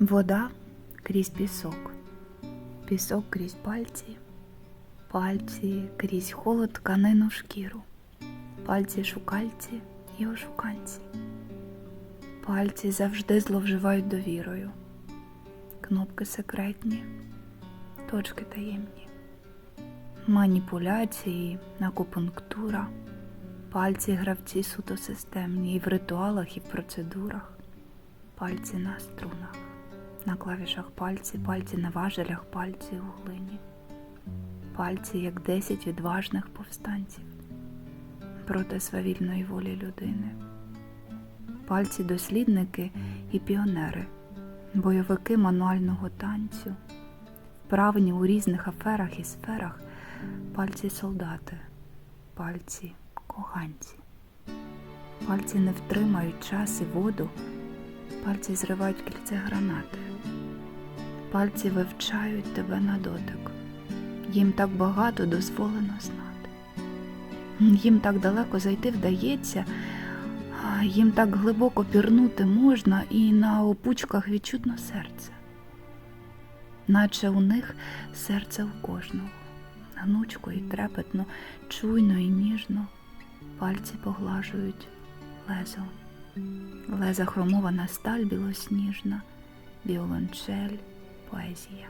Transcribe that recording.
Вода крізь пісок, пісок крізь пальці, пальці крізь холод тканину шкіру, пальці шукальці і ошуканці. Пальці завжди зловживають довірою, кнопки секретні, точки таємні, маніпуляції, акупунктура, пальці гравці суто системні і в ритуалах, і в процедурах, пальці на струнах, на клавішах пальці, пальці на важелях, пальці у глині, пальці як десять відважних повстанців проти свавільної волі людини. Пальці дослідники і піонери, бойовики мануального танцю, вправні у різних аферах і сферах, пальці солдати, пальці коханці. Пальці не втримають час і воду, пальці зривають кільце гранати, пальці вивчають тебе на дотик. Їм так багато дозволено знати. Їм так далеко зайти вдається. Їм так глибоко пірнути можна і на опучках відчутно серце, наче у них серце у кожного, гнучко і трепетно, чуйно і ніжно пальці поглажують лезо, леза хромована сталь білосніжна, віолончель, поезія.